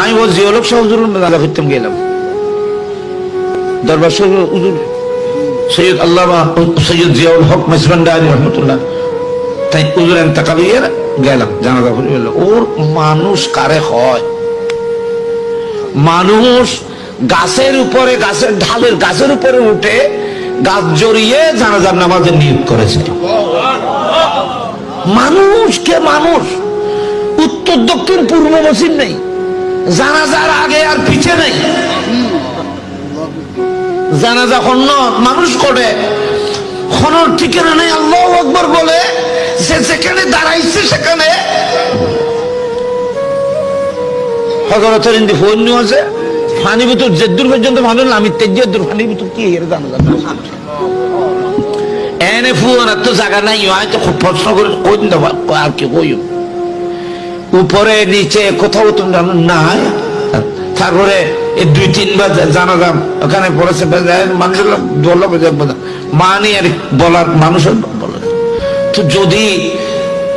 আমি ও জিওলক শাহ হুজুর করতাম গেলাম। দরবার সৈয়দ সৈয়দ জিয়াউল হক রহমতুল্লাহ, তাই গেলাম, জানাজা গেল ওর মানুষ কারে হয়? মানুষ গাছের উপরে, গাছের ঢালের গাছের উপরে উঠে গাছ জড়িয়ে জানাজার নামাজের নিয়োগ করেছে। মানুষকে মানুষ? উত্তর দক্ষিণ পূর্ব পশ্চিম নেই। জানাজার আগে আর পিছে নেই। জানাজা খন্ন মানুষ করে খনর ঠিকানা নেই, আল্লাহ আকবর বলে, সে যেখানে দাঁড়াইছে সেখানে। হজরতের ইন্দি ফোন নিয়ে আছে, ফানি ভিতর জেদ্দুর পর্যন্ত ভালো আমি তেজেদ্দুর ফানি ভিতর কি এর জানা জানা এনে ফুয়ার তো জায়গা নাই খুব প্রশ্ন করে কই দেবো আর কি কই উপরে, নিচে, কোথাও জানো নাই। তারপরে এই দুই, তিনবার জানা যাম ওখানে পড়েছে মানুষের বলল মানে আর বলার, মানুষের বলে তো যদি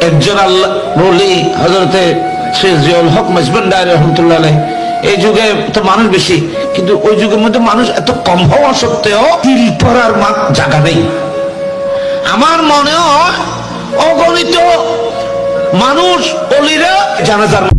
একজন আল্লাহ বলি হজরতে সে জিয়াউল হক মজবন্ডার রহমতুল্লাহ এই যুগে তো মানুষ বেশি, কিন্তু ওই যুগের মধ্যে মানুষ এত কম হওয়া সত্ত্বেও তিল পড়ার জায়গা নেই। আমার মনে হয় অগণিত মানুষ অলিরা জানাজার